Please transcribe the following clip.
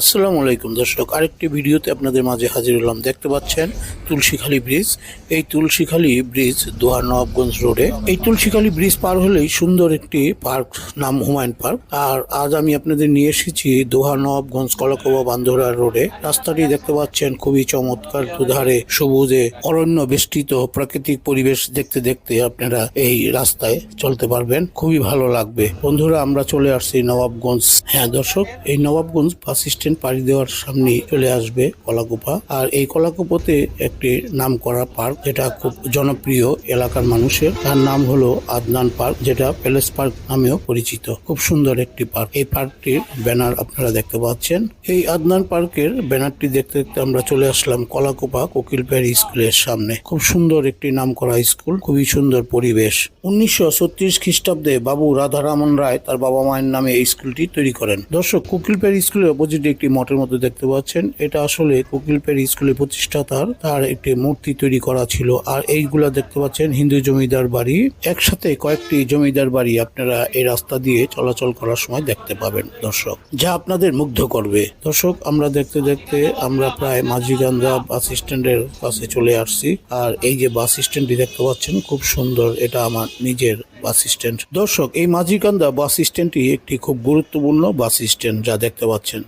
আসসালামু আলাইকুম দর্শক, আরেকটি ভিডিওতে আপনাদের মাঝে হাজির হলাম। দেখতে পাচ্ছেন তুলসীখালী ব্রিজ। এই তুলসীখালী ব্রিজ দোহার নবাবগঞ্জ রোডে। এই তুলসীখালী ব্রিজ পার হলেই সুন্দর একটি পার্ক নাম হুমায়ুন পার্ক। আর আজ আমি আপনাদের নিয়ে এসেছি দোহার নবাবগঞ্জ কলাকোবা বান্ধরা রোডে। রাস্তাটি দেখতে পাচ্ছেন খুবই চমৎকার, দুধারে সবুজে, অরণ্য বেষ্টিত প্রাকৃতিক পরিবেশ দেখতে দেখতে আপনারা এই রাস্তায় চলতে পারবেন। খুবই ভালো লাগবে। বন্ধুরা, আমরা চলে আসছি নবাবগঞ্জ। হ্যাঁ দর্শক, এই নবাবগঞ্জ বাস স্ট্যান্ড পাড়ি দেওয়ার সামনে চলে আসবে কলাকুপা। আর এই কলাকুপাতে একটি নাম করা পার্ক, যেটা খুব জনপ্রিয় এলাকার মানুষের। তার নাম হলো আদনান পার্ক, যেটা প্যালেস পার্ক নামেও পরিচিত। খুব সুন্দর একটি পার্ক। এই পার্কটির ব্যানার আপনারা দেখতে পাচ্ছেন। এই আদনান পার্কের ব্যানারটি দেখতে দেখতে আমরা চলে আসলাম কলাকুপা কোকিলপ্যারি স্কুলের সামনে। খুব সুন্দর একটি নাম করা স্কুল, খুবই সুন্দর পরিবেশ। উনিশশো ছত্রিশ খ্রিস্টাব্দে বাবু রাধারামন রায় তার বাবা মায়ের নামে এই স্কুলটি তৈরি করেন। দর্শক কোকিলপ্যারি স্কুলের অপোজিটে একটি মঠের মধ্যে দেখতে পাচ্ছেন। এটা আসলে কোকিলপ্যারি স্কুলের প্রতিষ্ঠাতার তার একটি মূর্তি তৈরি করা ছিল। আর এইগুলা দেখতে পাচ্ছেন হিন্দু জমিদার বাড়ি। একসাথে কয়েকটি জমিদার বাড়ি আপনারা এই রাস্তা দিয়ে চলাচল করার সময় দেখতে পাবেন, দর্শক। যা আপনাদের মুগ্ধ করবে। দর্শক, আমরা দেখতে দেখতে আমরা প্রায় মাঝিগান্ধা বাস স্ট্যান্ডের কাছে চলে আসছি। আর এই যে বাস স্ট্যান্ডটি দেখতে পাচ্ছেন, খুব সুন্দর। এটা আমার নিজের বাস স্ট্যান্ড। দর্শক, এই মাঝিকান্দা বাস স্ট্যান্ডটি একটি খুব গুরুত্বপূর্ণ বাস স্ট্যান্ড যা দেখতে পাচ্ছেন।